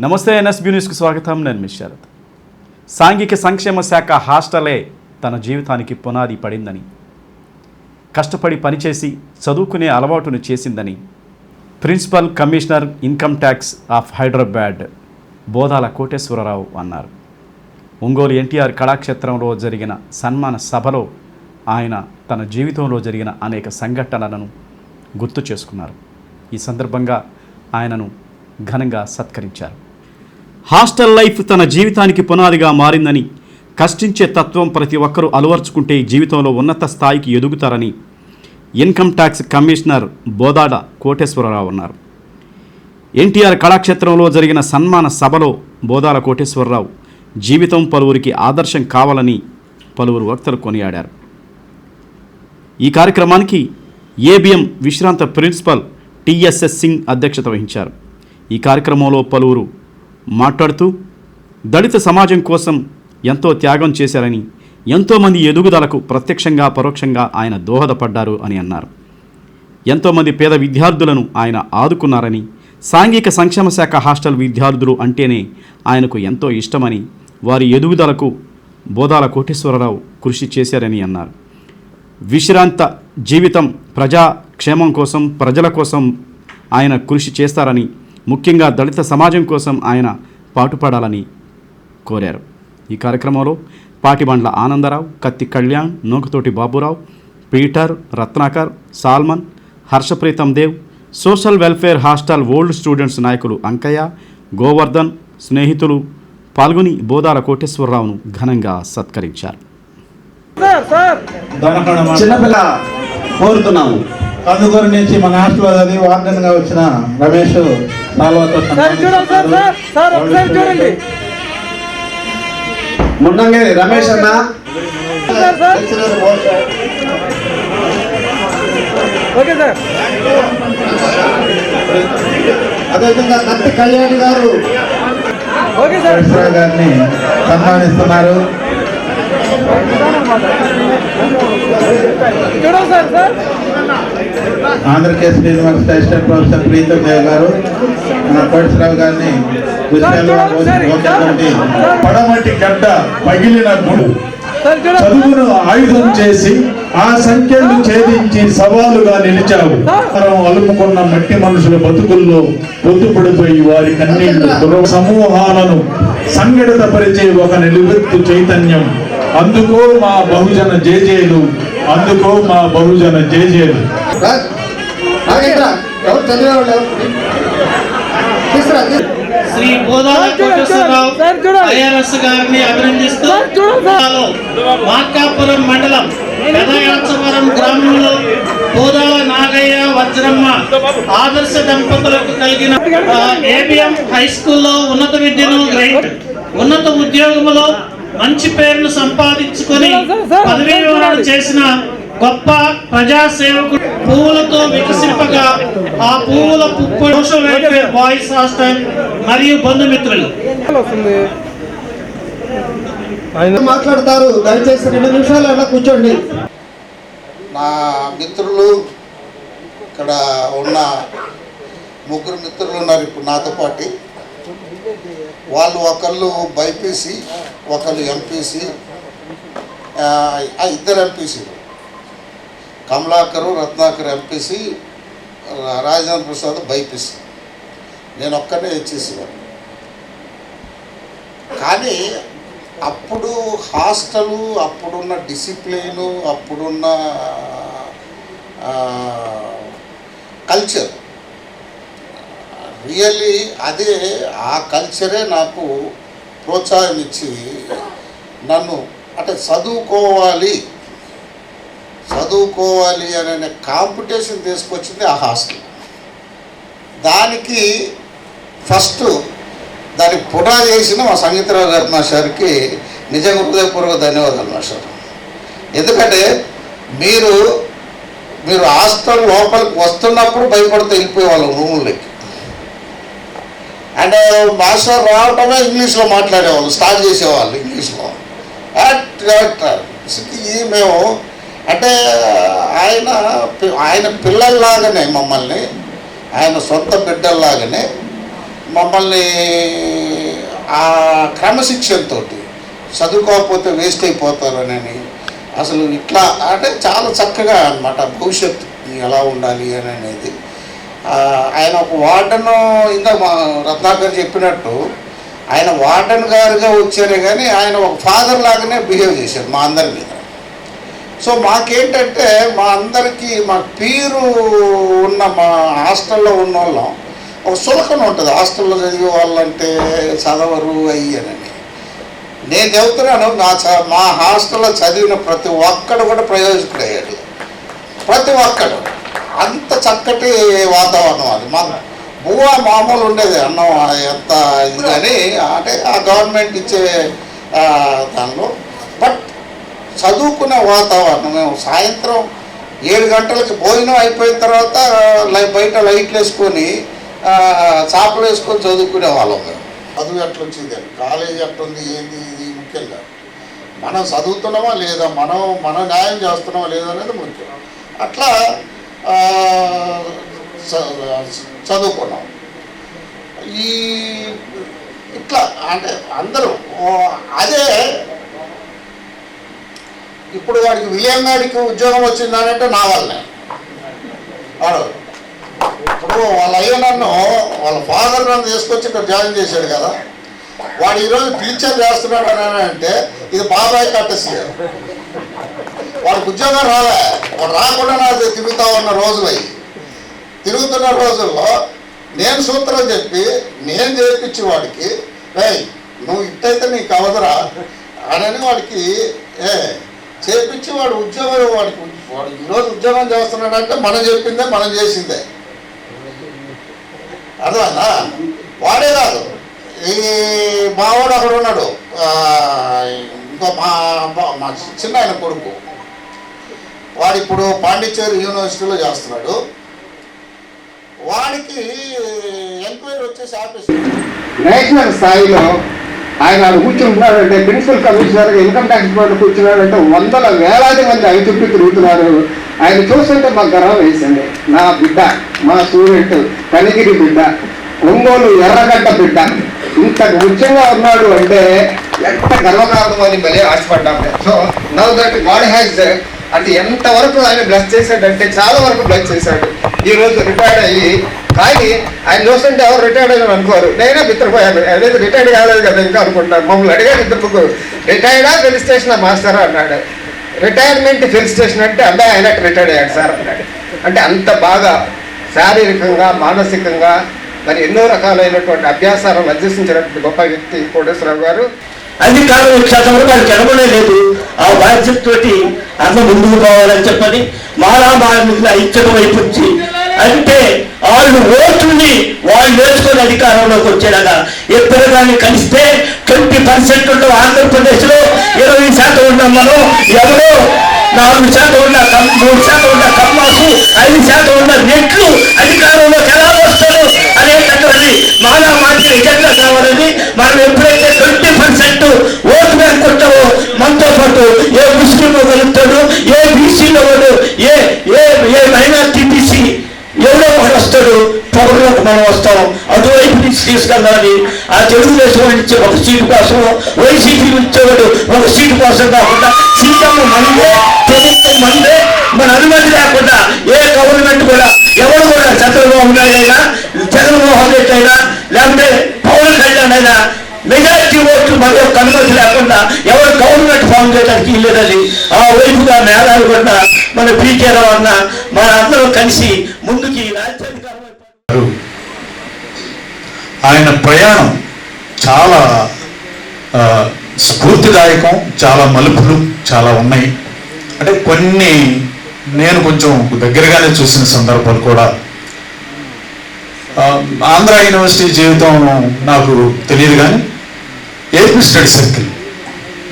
నమస్తే ఎన్ఎస్బీ న్యూస్కి స్వాగతం. నేను మీ శరత్. సాంఘిక సంక్షేమ శాఖ హాస్టలే తన జీవితానికి పునాది పడిందని కష్టపడి పనిచేసి చదువుకునే అలవాటును చేసిందని principal commissioner income tax of Hyderabad Bodhala Koteswararao అన్నారు. ఒంగోలు ఎన్టీఆర్ కళాక్షేత్రంలో జరిగిన సన్మాన సభలో ఆయన తన జీవితంలో జరిగిన అనేక సంఘటనలను గుర్తు చేసుకున్నారు. ఈ సందర్భంగా ఆయనను ఘనంగా సత్కరించారు. హాస్టల్ లైఫ్ తన జీవితానికి పునాదిగా మారిందని కష్టించే తత్వం ప్రతి ఒక్కరూ అలవర్చుకుంటే జీవితంలో ఉన్నత స్థాయికి ఎదుగుతారని income tax commissioner Bodada Koteswararao అన్నారు. ఎన్టీఆర్ కళాక్షేత్రంలో జరిగిన సన్మాన సభలో బోదాల కోటేశ్వరరావు జీవితం పలువురికి ఆదర్శం కావాలని పలువురు వక్తలు కొనియాడారు. ఈ కార్యక్రమానికి ఏబిఎం విశ్రాంత ప్రిన్సిపల్ టిఎస్ఎస్ సింగ్ అధ్యక్షత వహించారు. ఈ కార్యక్రమంలో పలువురు మాట్లాడుతూ దళిత సమాజం కోసం ఎంతో త్యాగం చేశారని ఎంతోమంది ఎదుగుదలకు ప్రత్యక్షంగా పరోక్షంగా ఆయన దోహదపడ్డారు అని అన్నారు. ఎంతోమంది పేద విద్యార్థులను ఆయన ఆదుకున్నారని సాంఘిక సంక్షేమ శాఖ హాస్టల్ విద్యార్థులు అంటేనే ఆయనకు ఎంతో ఇష్టమని వారి ఎదుగుదలకు బోధాల కోటేశ్వరరావు కృషి చేశారని అన్నారు. విశ్రాంత జీవితం ప్రజా క్షేమం కోసం ప్రజల కోసం ఆయన కృషి చేస్తారని ముఖ్యంగా దళిత సమాజం కోసం ఆయన పాటుపడాలని కోరారు. ఈ కార్యక్రమంలో Patibandla Anandarao Katti Kalyan Nukathoti Baburao Peter Ratnakar Solomon Harshapreetham Dev social welfare hostel old students నాయకులు అంకయ్య గోవర్ధన్ స్నేహితులు పాల్గొని బోదాల కోటేశ్వరరావును ఘనంగా సత్కరించారు. చిన్నపిల్ల కోరుతున్నాము. కందుకూరు నుంచి మన హాస్టల్లో చదివి వార్డెన్గా వచ్చిన రమేష్ ముందంగే రమేష్ అన్న. Okay sir. అదేవిధంగా కత్తి కళ్యాణి గారు. Okay sir. కృష్ణరావు గారిని సన్మానిస్తున్నారు. Andhrakesari university assistant professor Preetham Dev garu మన కోటేశ్వరరావు గారిని పడమటి గడ్డ పగిలిన గుడు. చదువును ఆయుధం చేసి ఆ సంఖ్యను ఛేదించి సవాలుగా నిలిచావు. తరం అలుముకున్న మట్టి మనుషుల బతుకుల్లో పొద్దుపడిపోయి వారి కన్నీళ్ళు సమూహాలను సంఘటితపరిచే ఒక నిలువెత్తు చైతన్యం. అందుకో మా బహుజన జేజేలు అందుకో మా బహుజన జేజేలు. శ్రీ బోధాల కోటేశ్వరరావు. ఐఆర్ఎస్ గారిని అభినందిస్తూ మార్కాపురం మండలం పెదయాచవరం గ్రామంలో బోధాల నాగయ్య వజ్రమ్మ ఆదర్శ దంపతులకు కలిగిన ఏబిఎం హై స్కూల్లో ఉన్నత విద్యను గ్రహించి ఉన్నత ఉద్యోగములో మంచి పేరును సంపాదించుకొని పదవీ చూడండి. చేసిన గొప్ప ప్రజాసేవకుడు పువ్వులతో వికసింపగా ఆ పువ్వుల వెల్ఫేర్ బాయ్స్ హాస్టల్ మరియు బంధుమిత్రులు. మాట్లాడతారు దయచేసి రెండు నిమిషాలు అలా కూర్చోండి. నా మిత్రులు ఇక్కడ ఉన్న ముగ్గురు మిత్రులు ఉన్నారు ఇప్పుడు నాతో పాటు. వాళ్ళు ఒకళ్ళు బైపీసీ ఒకళ్ళు ఎంపీసీ ఇద్దరు ఎంపీసీలు కమలాకరు రత్నాకర్ ఎంపీసీ రాజేంద్ర ప్రసాద్ బైపీసీ. నేను ఒక్కనే ఇచ్చేసేవాడు కానీ అప్పుడు హాస్టలు అప్పుడున్న డిసిప్లిను అప్పుడున్న కల్చర్ రియల్లీ అదే ఆ కల్చరే నాకు ప్రోత్సాహం ఇచ్చి నన్ను అంటే చదువుకోవాలి చదువుకోవాలి అనే కాంపిటీషన్ తీసుకొచ్చింది ఆ హాస్టల్ దానికి ఫస్ట్ దానికి పుటా చేసిన మా సంగీతరావు గారి మాస్టర్కి నిజంగా హృదయపూర్వక ధన్యవాదాలు మాస్టర్ ఎందుకంటే మీరు మీరు హాస్టల్ లోపలికి వస్తున్నప్పుడు భయపడితే వెళ్ళిపోయేవాళ్ళం రూముల్లోకి. అండ్ uh, మాస్టర్ రావటమే ఇంగ్లీష్లో మాట్లాడేవాళ్ళు స్టార్ట్ చేసేవాళ్ళు ఇంగ్లీష్లో. అట్ ఇది మేము అంటే ఆయన ఆయన పిల్లల్లాగానే మమ్మల్ని ఆయన సొంత బిడ్డల్లాగానే మమ్మల్ని ఆ క్రమశిక్షణతో చదువుకోకపోతే వేస్ట్ అయిపోతారనని అసలు ఇట్లా అంటే చాలా చక్కగా అనమాట భవిష్యత్తు ఎలా ఉండాలి అని అనేది. ఆయన ఒక వార్డను ఇందా మా రత్నాకర్ చెప్పినట్టు ఆయన వార్డన్ గారుగా వచ్చారే కానీ ఆయన ఒక ఫాదర్ లాగానే బిహేవ్ చేశారు మా అందరి మీద. సో మాకేంటంటే మా అందరికీ మా పీరు ఉన్న మా హాస్టల్లో ఉన్న వాళ్ళం ఒక సులకన ఉంటుంది హాస్టల్లో చదివే వాళ్ళంటే చదవరు అయ్యనని నేను చెబుతున్నాను నా చ మా హాస్టల్లో చదివిన ప్రతి ఒక్కడు కూడా ప్రయోజకుడయ్యాడు. ప్రతి ఒక్కడు. అంత చక్కటి వాతావరణం అది. మా బువ్వ మామూలు ఉండేది అన్నం ఎంత ఇది కానీ అంటే ఆ గవర్నమెంట్ ఇచ్చే దానిలో. బట్ చదువుకునే వాతావరణం మేము సాయంత్రం ఏడు గంటలకి భోజనం అయిపోయిన తర్వాత లై- బయట లైట్లు వేసుకొని చేపలు చాపలు వేసుకొని చదువుకునే వాళ్ళం మేము. చదువు ఎట్లా వచ్చింది అని కాలేజీ ఎట్లుంది? ఏంది ఇది? ముఖ్యంగా మనం చదువుతున్నామా లేదా? మనం మనం న్యాయం చేస్తున్నామా లేదా అనేది ముఖ్యం. అట్లా చదువుకున్నాం. ఈ ఇట్లా అంటే అందరూ అదే ఇప్పుడు వాడికి విలియం గారికి ఉద్యోగం వచ్చిందనంటే నా వల్లనే. వాడు ఇప్పుడు వాళ్ళ అయ్య నన్ను వాళ్ళ ఫాదర్ నన్ను తీసుకొచ్చి ఇక్కడ జాయిన్ చేశాడు కదా. వాడు ఈరోజు టీచర్ చేస్తున్నాడు అని అంటే ఇది బాబాయ్ కట్టసి వాళ్ళకి ఉద్యోగం రాలే. వాడు రాకుండా నాకు తిరుగుతా ఉన్న రోజులు అయ్యి. తిరుగుతున్న రోజుల్లో నేను సూత్రం చెప్పి నేను చేయించి వాడికి రేయ్ నువ్వు ఇట్టయితే నీకు అవదరా అని వాడికి ఏ చేపించి వాడు ఉద్యోగం వాడికి వాడు ఈరోజు ఉద్యోగం చేస్తున్నాడంటే మనం చెప్పిందే మనం చేసిందే. అర్థమైనా వాడే కాదు. ఈ మావాడు అక్కడ ఉన్నాడు. ఇంకో మా మా- మా చిన్న ఆయన కొడుకు. వాడు ఇప్పుడు పాండిచ్చేరి యూనివర్సిటీలో చేస్తున్నాడు. వాడికి ఎంక్వైరీ వచ్చేసి ఆఫీస్ నేషనల్ స్థాయిలో ఆయన ఆడ కూర్చుంటున్నాడంటే principal commissioner income tax board కూర్చున్నాడంటే వందల వేలాది మంది ఆయన చుట్టూ తిరుగుతున్నారు. ఆయన చూస్తుంటే మాకు గర్వం వేసింది. నా బిడ్డ మా స్టూడెంట్ కనిగిరి బిడ్డ ఒంగోలు ఎర్రగడ్డ బిడ్డ. ఇంత ముఖ్యంగా ఉన్నాడు అంటే ఎంత గర్వకారణం అని మళ్ళీ ఆశపడ్డాము so now that god has అంటే ఎంతవరకు ఆయన బ్లస్ చేశాడంటే చాలా వరకు బ్లెస్ చేశాడు. ఈ రోజు రిటైర్డ్ అయ్యి కానీ ఆయన చూస్తుంటే ఎవరు రిటైర్డ్ అయినా అనుకోరు. నేనే మిత్రపోయాను. అనేది రిటైర్డ్ కాలేదు కదా ఇంకా అనుకుంటాను మమ్మల్ని అడిగాడు ఇద్దరు రిటైర్డా ఫిల్ స్టేషన్ మాస్టర్ అన్నాడు. రిటైర్మెంట్ ఫిల్ స్టేషన్ అంటే అబ్బాయి ఆయన రిటైర్డ్ అయ్యాడు సార్ అన్నాడు. అంటే అంత బాగా శారీరకంగా మానసికంగా మరి ఎన్నో రకాలైనటువంటి అభ్యాసాలను అభ్యసించినటువంటి గొప్ప వ్యక్తి కోటేశ్వరరావు గారు. అధికారం క్షేత్రంలో వాళ్ళు ఎనబడే లేదు. ఆ బాధ్యతతోటి అన్న ముందుకు పోవాలని చెప్పని మారా మామిల ఐక్యత వైపు వచ్చి అంటే వాళ్ళు ఓటుని వాళ్ళు వేసుకొని అధికారంలోకి వచ్చేలాగా ఎప్పుడు కానీ కలిస్తే ట్వంటీ పర్సెంట్ ఉన్న ఆంధ్రప్రదేశ్లో ఇరవై శాతం ఉన్నాం మనం ఎవరో? నాలుగు శాతం ఉన్న కమ్- మూడు శాతం ఉన్న కమ్మాకు ఐదు శాతం ఉన్న నెట్లు అధికారంలోకి ఎలా వస్తారు? అనేటటువంటి మానవ మార్చిన నిజంగా కావాలని మనం ఎప్పుడైతే ట్వంటీ పర్సెంట్ ఓటు బ్యాంక్ ఉంటామో మనతో ఏ ముస్లింలో కలుగుతాడు ఏ బీసీలో వాడు ఏ ఏ ఏ మైనార్టీ బీసీ ఎవడో ఒకడు వస్తాడు పౌరులకు మనం వస్తాం. అటువైపు నుంచి తీసుకెళ్ళాలి ఆ తెలుగుదేశం నుంచి ఒక సీటు కోసం వైసీపీ వచ్చేవాడు ఒక సీటు కోసం కాకుండా సీతమ్మ మందే ప్రభుత్వం మందే మన అనుమతి లేకుండా ఏ గవర్నమెంట్ కూడా ఎవరు కూడా చంద్రబాబు నాయుడు అయినా జగన్మోహన్ రెడ్డి అయినా లేకపోతే పవన్ కళ్యాణ్ అయినా మెజార్టీ ఓట్లు మన యొక్క అనుమతి లేకుండా ఎవరు గవర్నమెంట్ ఉండేటానికి ఇల్లేదని ఆ వైపుగా నేరాలు కూడా మన పీకే రావు అన్న మన అందరం కలిసి ముందుకి ఆయన ప్రయాణం చాలా స్ఫూర్తిదాయకం చాలా మలుపులు చాలా ఉన్నాయి. అంటే కొన్ని నేను కొంచెం దగ్గరగానే చూసిన సందర్భాలు కూడా ఆంధ్ర యూనివర్సిటీ జీవితం నాకు తెలియదు కానీ ఏపీ స్టడీ సర్కిల్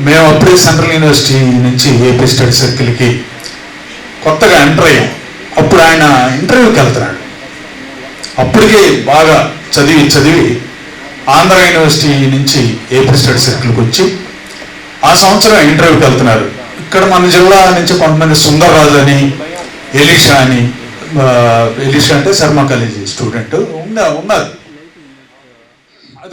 మేము అప్పుడే సెంట్రల్ యూనివర్సిటీ నుంచి ఏపీ స్టడీ సర్కిల్కి కొత్తగా ఎంటర్ అయ్యాం. అప్పుడు ఆయన ఇంటర్వ్యూకి వెళ్తున్నాడు. అప్పటికే బాగా చదివి చదివి ఆంధ్ర యూనివర్సిటీ నుంచి ఏపీ స్టడీ సర్కిల్కి వచ్చి ఆ సంవత్సరం ఇంటర్వ్యూకి వెళ్తున్నారు. ఇక్కడ మన జిల్లా నుంచి కొంతమంది సుందర్రాజు అని ఎలీషా అని ఎలిషా ఎలీషా అంటే శర్మ కాలేజీ స్టూడెంట్. ఉన్నారు.